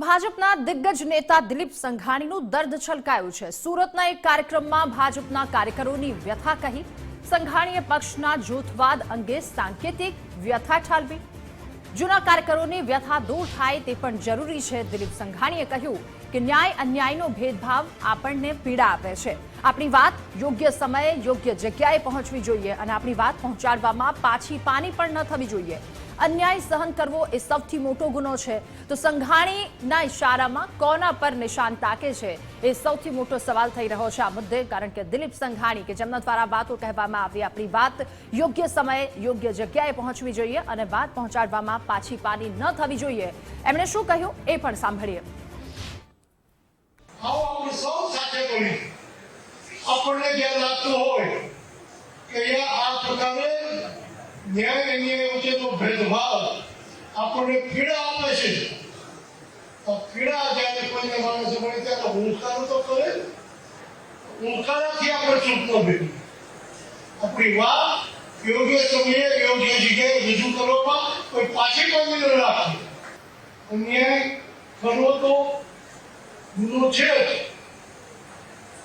ભાજપના દિગ્ગજ નેતા દિલીપ સંઘાણીનું દર્દ છલકાયું છે. સુરતના એક કાર્યક્રમમાં ભાજપના કાર્યકરોની વ્યથા કહી સંઘાણીએ પક્ષના જૂથવાદ અંગે સાંકેતિક વ્યથા ઠાલવી. જૂના કાર્યકરોની વ્યથા દૂર થાય તે પણ જરૂરી છે, દિલીપ સંઘાણીએ કહ્યું કે ન્યાય અન્યાયનો ભેદભાવ આપણને પીડા આપે છે. આપણી વાત યોગ્ય સમયે યોગ્ય જગ્યાએ પહોંચવી જોઈએ અને આપણી વાત પહોંચાડવામાં પાછી પાની પણ ન થવી જોઈએ. અન્યાય સહન કરવો એ સૌથી મોટો ગુનો છે. તો સંઘાણીના ઇશારામાં કોના પર નિશાન તાકે છે એ સૌથી મોટો સવાલ થઈ રહ્યો છે આ મુદ્દે, કારણ કે દિલીપ સંઘાણી કે જેમના દ્વારા વાતો કહેવામાં આવી, આપણી વાત યોગ્ય સમયે યોગ્ય જગ્યાએ પહોંચવી જોઈએ અને વાત પહોંચાડવામાં પાછી પાની ન થવી જોઈએ. એમણે શું કહ્યું એ પણ સાંભળીએ. આપણને જ્યાં લાગતું હોય, કે આ પ્રકારે ન્યાય અન્યાય વચ્ચેનો ભેદભાવ આપણને પીડા આપે છે તો પીડા જ્યારે કોઈને માણસ મળે ત્યારે ઊંઘારો તો કરે ઊંઘારાથી આપણે ચૂપ ન બેઠી આપણી વાત યોગ્ય સમયે, યોગ્ય જગ્યાએ રજૂ કરવામાં કોઈ પાછી પામી ન રાખે અન્યાય કરવો તો ગુનો છે.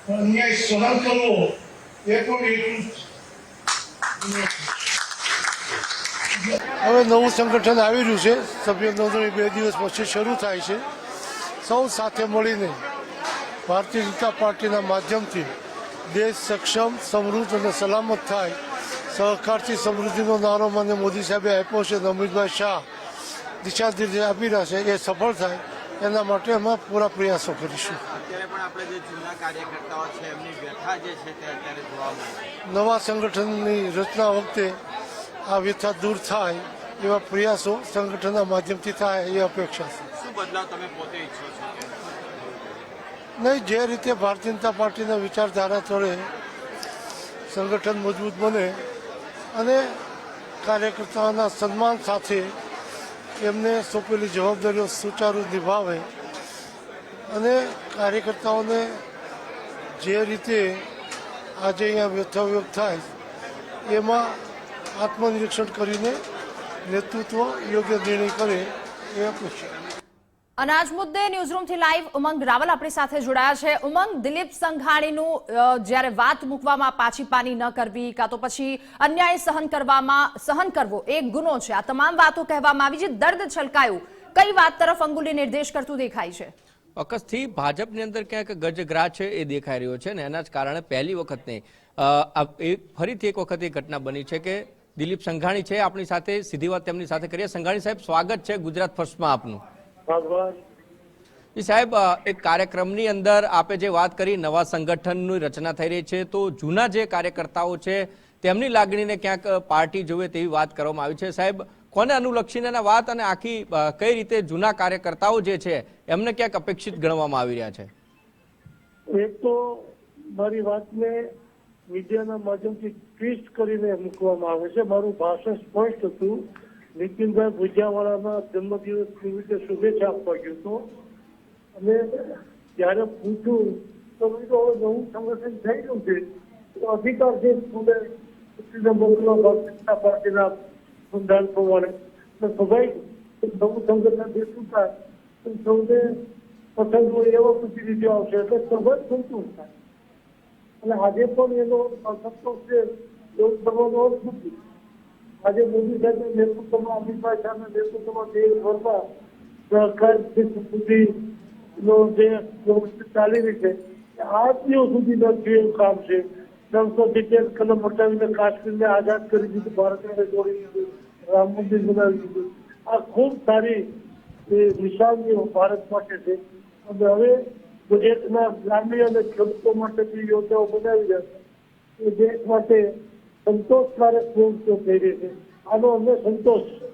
પણ અન્યાય સહન કરવો એ પણ એટલું. હવે નવું સંગઠન આવી રહ્યું છે. સભ્ય નોંધણી બે દિવસ પછી શરૂ થાય છે. સૌ સાથે મળીને ભારતીય જનતા પાર્ટીના માધ્યમથી દેશ સક્ષમ સમૃદ્ધ અને સલામત થાય સહકારથી સમૃદ્ધિનો નારો મને મોદી સાહેબે આપ્યો છે અને અમિતભાઈ શાહ દિશા નિર્દેશ આપી રહ્યા છે. એ સફળ થાય એના માટે અમે પૂરા પ્રયાસો કરીશું. નવા સંગઠનની રચના વખતે આ વ્યથા દૂર થાય એવા પ્રયાસો સંગઠનના માધ્યમથી થાય એ અપેક્ષા છે. નહીં જે રીતે ભારતીય જનતા પાર્ટીના વિચારધારા તળે સંગઠન મજબૂત બને અને કાર્યકર્તાઓના સન્માન સાથે એમને સોંપેલી જવાબદારીઓ સુચારુ નિભાવે અને કાર્યકર્તાઓને જે રીતે આજે અહીંયા વ્યથાવ્યોગ થાય એમાં આત્મનિરીક્ષણ કરીને નેતૃત્વ યોગ્ય નિર્ણય કરે એ અપેક્ષા અને આજ મુદ્દે ન્યૂઝરૂમથી લાઈવ ઉમંગ રાવલ આપણી સાથે જોડાયા છે. ઉમંગ દિલીપ સંઘાણીનું જ્યારે વાત મૂકવામાં પાછી પાની ન કરવી કાં તો પછી અન્યાય સહન કરવામાં સહન કરવો એ ગુનો છે. આ તમામ વાતો કહેવામાં આવી છે. દર્દ છલકાયું. કઈ વાત તરફ અંગુલી નિર્દેશ કરતું દેખાય છે? ચોક્કસથી ભાજપની અંદર ક્યાંક ગજગ્રાહ છે એ દેખાઈ રહ્યો છે ને એના જ કારણે પહેલી વખત નહીં એ ફરીથી એક વખત એ ઘટના બની છે કે દિલીપ સંઘાણી છે આપણી સાથે સીધી વાત તેમની સાથે કરીએ. સંઘાણી સાહેબ સ્વાગત છે ગુજરાત ફર્સ્ટમાં આપનું. જી સાહેબ એક કાર્યક્રમની અંદર આપે જે વાત કરી નવા સંગઠનની રચના થઈ રહી છે તો જૂના જે કાર્યકર્તાઓ છે તેમની લાગણીને ક્યાંક પાર્ટી જોવે તેવી વાત કરવામાં આવી છે. સાહેબ કોને અનુલક્ષીને વાત અને આખી કઈ રીતે જૂના કાર્યકર્તાઓ જે છે એમને ક્યાંક અપેક્ષિત ગણવામાં આવી રહ્યા છે? એક તો મારી વાતને મીડિયાના માધ્યમથી ટ્વિસ્ટ કરીને મૂકવામાં આવે છે. મારું ભાષણ સ્પષ્ટ હતું. નીતિનભાઈ ભુજિયાવાળાના જન્મદિવસ નિમિત્તે શુભેચ્છા આપવા ગયો હતો. અને જ્યારે પૂછ્યું તો હવે નવું સંગઠન થઈ ગયું છે. તો અધિકાર છે સ્કૂલે મોકલવા જનતા પાર્ટીના બંધારણ પ્રમાણે. તો ભાઈ નવું સંગઠન દેતું થાય તો સૌને પસંદ હોય એવા પ્રતિનિધિઓ આવશે. એટલે સભા થતું થાય. અને આજે પણ એનો સંતોષ છે લોકસભાનો અર્થ નથી. આજે મોદી સાહેબના નેતૃત્વમાં અમિતભાઈ શાહના નેતૃત્વમાં દેશભરમાં સહકાર સુધીનો જે વ્યવસ્થિત ચાલી રહી છે આ દિવસ સુધીનું થયું કામ છે. ત્રણસો સિત્તેર કલમ હટાવીને કાશ્મીરને આઝાદ કરી દીધું, ભારતને જોડી દીધું, રામ મંદિર બનાવી દીધું. આ ખૂબ સારી નિશાનીઓ ભારત માટે છે. અને હવે ગુજરાતના ગ્રામીણ અને ખેડૂતો માટે જે યોજનાઓ બનાવી છે એ દેશ માટે સંતોષકારક પ્રવૃત્તિઓ થઈ રહી છે. આનો અમને સંતોષ છે.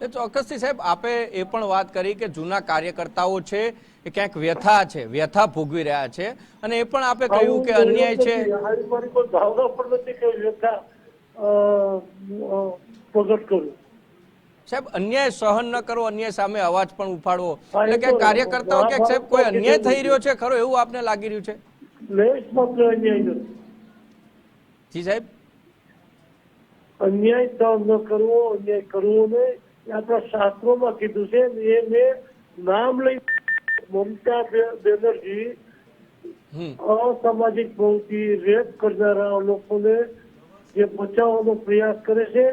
એ ચોક્કસથી સાહેબ આપે એ પણ વાત કરી કે જૂના કાર્યકર્તાઓ છે એ ક્યાંક વ્યથા છે વ્યથા ભોગવી રહ્યા છે અને એ પણ આપે કહ્યું કે અન્યાય છે. મારી કોઈ ભાવના પણ નથી કે વ્યથા પ્રગટ કરું. સાહેબ અન્યાય સહન ન કરો અન્યાય સામે અવાજ પણ ઉપાડવો એટલે કે કાર્યકર્તાઓ કે સાહેબ કોઈ અન્યાય થઈ રહ્યો છે. ખરો એવું આપને લાગી રહ્યું છે? જી સાહેબ. અન્યાય સહન ન કરવો અન્યાય કરવો નહીં. આપણા શાસ્ત્રોમાં કીધું છે એ મેં નામ લઈ મમતા બેનર્જી અસામાજિક પ્રવૃત્તિ રેપ કરનારા લોકોને જે બચાવવાનો પ્રયાસ કરે છે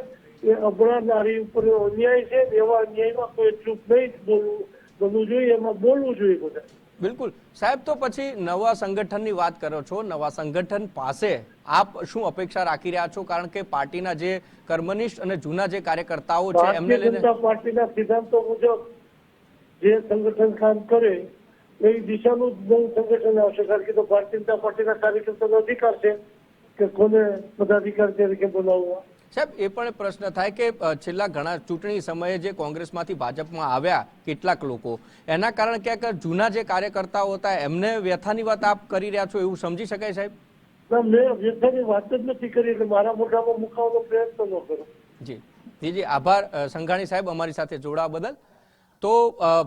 એ અબળા નારી ઉપર અન્યાય છે એવા અન્યાયમાં કોઈ ચૂપ નહીં બોલવું બનવું જોઈએ એમાં બોલવું જોઈએ બધા. બિલકુલ. સાહેબ તો પછી નવા સંગઠનની વાત કરો છો નવા સંગઠન પાસે આપ શું અપેક્ષા રાખી રહ્યા છો? કારણ કે પાર્ટીના જે કર્મનિષ્ઠ અને જૂના જે કાર્યકર્તાઓ છે એમને લઈને પાર્ટીના સિદ્ધાંતો મુજબ જે સંગઠન કામ કરે એ દિશાનું નવું સંગઠન આવશે. કારણ કે તો ભારતીય જનતા પાર્ટીના કાર્યકર્તાનો અધિકાર છે કે કોને પદાધિકાર તરીકે બોલાવવા. સાહેબ એ પણ પ્રશ્ન થાય કે છેલ્લા ઘણા ચૂંટણી સમયે જે કોંગ્રેસમાંથી ભાજપમાં આવ્યા કેટલાક લોકો એના કારણ ક્યાંક જૂના જે કાર્યકર્તાઓ હતા એમને વ્યથાની વાત આપ કરી રહ્યા છો એવું સમજી શકાય સાહેબ? મેં વ્યથાની વાત જ નથી કરી એટલે મારા મોઢામાં મુકાવવાનો પ્રયત્ન ન કરો. જી. જી આભાર. સંઘાણી સાહેબ અમારી સાથે જોડાવા બદલ. તો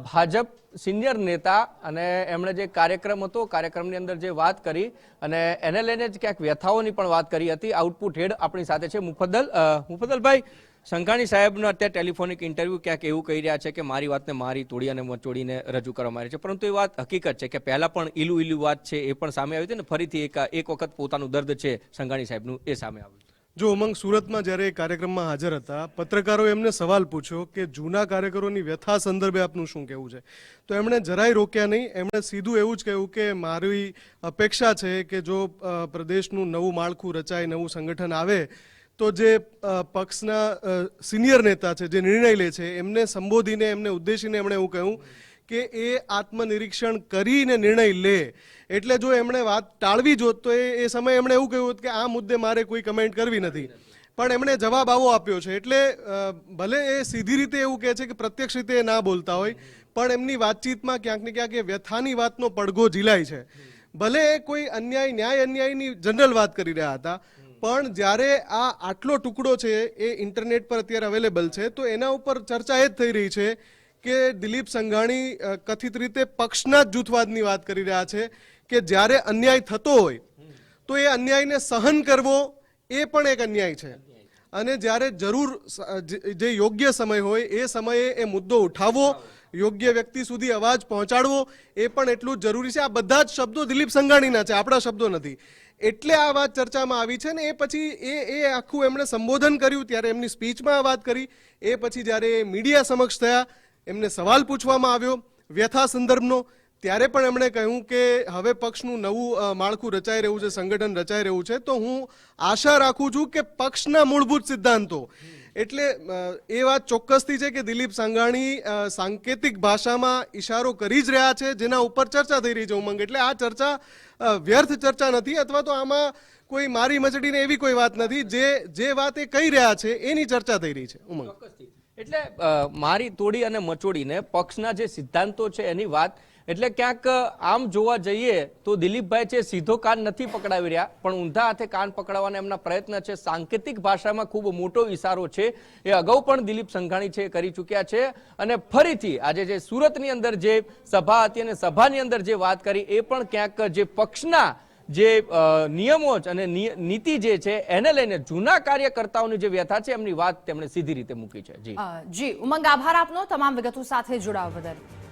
ભાજપ સિનિયર નેતા અને એમણે જે કાર્યક્રમ હતો, કાર્યક્રમની અંદર જે વાત કરી અને એને લઈને જ ક્યાંક વ્યથાઓની પણ વાત કરી હતી. આઉટપુટ હેડ આપણી સાથે છે મુફદ્દલ મુફદ્દલભાઈ સંઘાણી સાહેબનો અત્યારે ટેલિફોનિક ઇન્ટરવ્યુ ક્યાંક એવું કહી રહ્યા છે કે મારી વાતને મારી તોડી અને મચોડીને રજૂ કરવામાં આવી છે. પરંતુ એ વાત હકીકત છે કે પહેલાં પણ ઈલું ઈલું વાત છે એ પણ સામે આવી હતી ને ફરીથી એક એક વખત પોતાનું દર્દ છે સંઘાણી સાહેબનું એ સામે આવ્યું જો ઉમંગ સુરતમાં જ્યારે એ કાર્યક્રમમાં હાજર હતા પત્રકારોએ એમને સવાલ પૂછ્યો કે જૂના કાર્યકરોની વ્યથા સંદર્ભે આપનું શું કહેવું છે? તો એમણે જરાય રોક્યા નહીં, એમણે સીધું એવું જ કહ્યું કે મારી અપેક્ષા છે કે જો પ્રદેશનું નવું માળખું રચાય, નવું સંગઠન આવે, તો જે પક્ષના સિનિયર નેતા છે, જે નિર્ણય લે છે, એમને સંબોધીને, એમને ઉદ્દેશીને એમણે એવું કહ્યું કે એ આત્મનિરીક્ષણ કરીને નિર્ણય લે. એટલે જો એમણે વાત ટાળવી જોત, તો એ સમયે એમણે એવું કહ્યું હતું કે આ મુદ્દે મારે કોઈ કમેન્ટ કરવી નથી. પણ એમણે જવાબ આવો આપ્યો છે. એટલે ભલે એ સીધી રીતે એવું કહે છે કે પ્રત્યક્ષ રીતે એ ના બોલતા હોય, પણ એમની વાતચીતમાં ક્યાંક ને ક્યાંક એ વ્યથાની વાતનો પડઘો ઝીલાય છે. ભલે એ કોઈ અન્યાય, ન્યાય અન્યાયની જનરલ વાત કરી રહ્યા હતા, પણ જ્યારે આ આટલો ટુકડો છે એ ઇન્ટરનેટ પર અત્યારે અવેલેબલ છે, તો એના ઉપર ચર્ચા એ જ થઈ રહી છે કે દિલીપ સંઘાણી કથિત રીતે પક્ષના જ જૂથવાદની વાત કરી રહ્યા છે કે જ્યારે અન્યાય થતો હોય, તો એ અન્યાયને સહન કરવો એ પણ એક અન્યાય છે. અને જ્યારે જરૂર જે યોગ્ય સમય હોય, એ સમયે એ મુદ્દો ઉઠાવવો, યોગ્ય વ્યક્તિ સુધી અવાજ પહોંચાડવો, એ પણ એટલું જરૂરી છે. આ બધા જ શબ્દો દિલીપ સંઘાણીના છે, આપણા શબ્દો નથી. એટલે આ વાત ચર્ચામાં આવી છે ને, એ પછી એ એ આખું એમણે સંબોધન કર્યું, ત્યારે એમની સ્પીચમાં આ વાત કરી. એ પછી જ્યારે મીડિયા સમક્ષ થયા એમને સવાલ પૂછવામાં આવ્યો વ્યથા સંદર્ભનો, ત્યારે પણ એમણે કહ્યું કે હવે પક્ષનું નવું માળખું રચાઈ રહ્યું છે, સંગઠન રચાઈ રહ્યું છે, તો હું આશા રાખું છું કે પક્ષના મૂળભૂત સિદ્ધાંતો. એટલે એ વાત ચોક્કસથી છે કે દિલીપ સંઘાણી સાંકેતિક ભાષામાં ઈશારો કરી જ રહ્યા છે, જેના ઉપર ચર્ચા થઈ રહી છે ઉમંગ. એટલે આ ચર્ચા વ્યર્થ ચર્ચા નથી, અથવા તો આમાં કોઈ મારી મચડીને એવી કોઈ વાત નથી, જે જે વાત એ કહી રહ્યા છે, એની ચર્ચા થઈ રહી છે. ઉમંગ. એટલે મારી તોડી અને મચોડીને પક્ષના જે સિદ્ધાંતો છે એની વાત, એટલે ક્યાંક આમ જોવા જઈએ તો દિલીપભાઈ છે સીધો કાન નથી પકડાવી રહ્યા, પણ ઊંધા હાથે કાન પકડાવવાના એમના પ્રયત્ન છે. સાંકેતિક ભાષામાં ખૂબ મોટો ઇશારો છે. એ અગાઉ પણ દિલીપ સંઘાણી છે કરી ચૂક્યા છે. અને ફરીથી આજે જે સુરતની અંદર જે સભા હતી અને સભાની અંદર જે વાત કરી, એ પણ ક્યાંક જે પક્ષના જે નિયમો અને નીતિ જે છે, એને લઈને જૂના કાર્યકર્તાઓની જે વ્યથા છે, એમની વાત તેમણે સીધી રીતે મૂકી છે. જી. જી. ઉમંગ, આભાર આપનો. તમામ વિગતો સાથે જોડાવા બદલ.